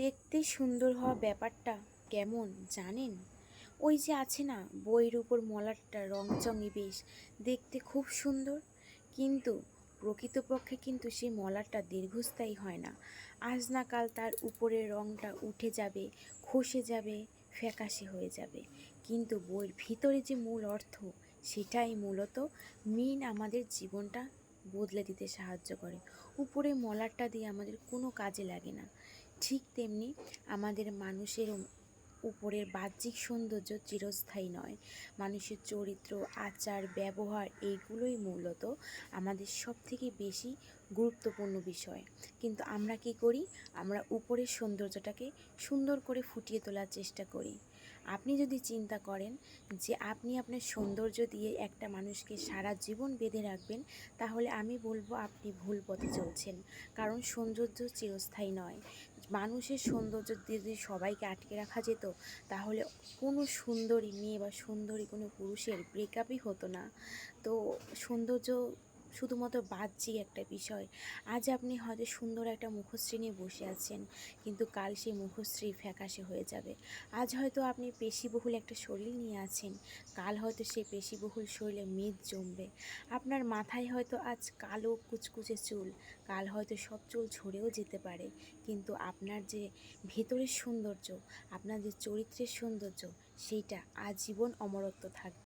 দেখতে সুন্দর হওয়া ব্যাপারটা কেমন জানেন? ওই যে আছে না, বইয়ের উপর মলাটটা রংচঙে বেশ, দেখতে খুব সুন্দর। কিন্তু প্রকৃতপক্ষে কিন্তু সেই মলাটটা দীর্ঘস্থায়ী হয় না। আজ না কাল তার উপরের রংটা উঠে যাবে, খসে যাবে, ফ্যাকাশে হয়ে যাবে। কিন্তু বইয়ের ভিতরে যে মূল অর্থ, সেটাই মূলত মেন আমাদের জীবনটা বদলে দিতে সাহায্য করে। উপরে মলাটটা দিয়ে আমাদের কোনো কাজে লাগে না। ঠিক তেমনি আমাদের মানুষের উপরের বাহ্যিক সৌন্দর্য চিরস্থায়ী নয়। মানুষের চরিত্র, আচার, ব্যবহার এইগুলোই মূলত আমাদের সব থেকে বেশি গুরুত্বপূর্ণ বিষয়। কিন্তু আমরা কি করি? আমরা উপরের সৌন্দর্যটাকে সুন্দর করে ফুটিয়ে তোলার চেষ্টা করি। আপনি যদি চিন্তা করেন যে আপনি আপনার সৌন্দর্য দিয়ে একটা মানুষকে সারা জীবন বেঁধে রাখবেন, তাহলে আমি বলব আপনি ভুল পথে চলছেন। কারণ সৌন্দর্য চিরস্থায়ী নয়। মানুষের সৌন্দর্য যদি সবাইকে আটকে রাখা যেত, তাহলে কোনো সুন্দরী মেয়ে বা সুন্দরী কোনো পুরুষের ব্রেকআপই হতো না। তো সৌন্দর্য শুধুমাত্র বাহ্যিক একটা বিষয়। আজ আপনি হয়তো সুন্দর একটা মুখশ্রী নিয়ে বসে আছেন, কিন্তু কাল সেই মুখশ্রী ফ্যাকাশে হয়ে যাবে। আজ হয়তো আপনি পেশিবহুল একটা শরীর নিয়ে আছেন, কাল হয়তো সেই পেশিবহুল শরীরে মেদ জমবে। আপনার মাথায় হয়তো আজ কালো কুচকুচে চুল, কাল হয়তো সব চুল ঝরেও যেতে পারে। কিন্তু আপনার যে ভেতরের সৌন্দর্য, আপনার যে চরিত্রের সৌন্দর্য, সেইটা আজীবন অমরত্ব থাকবে।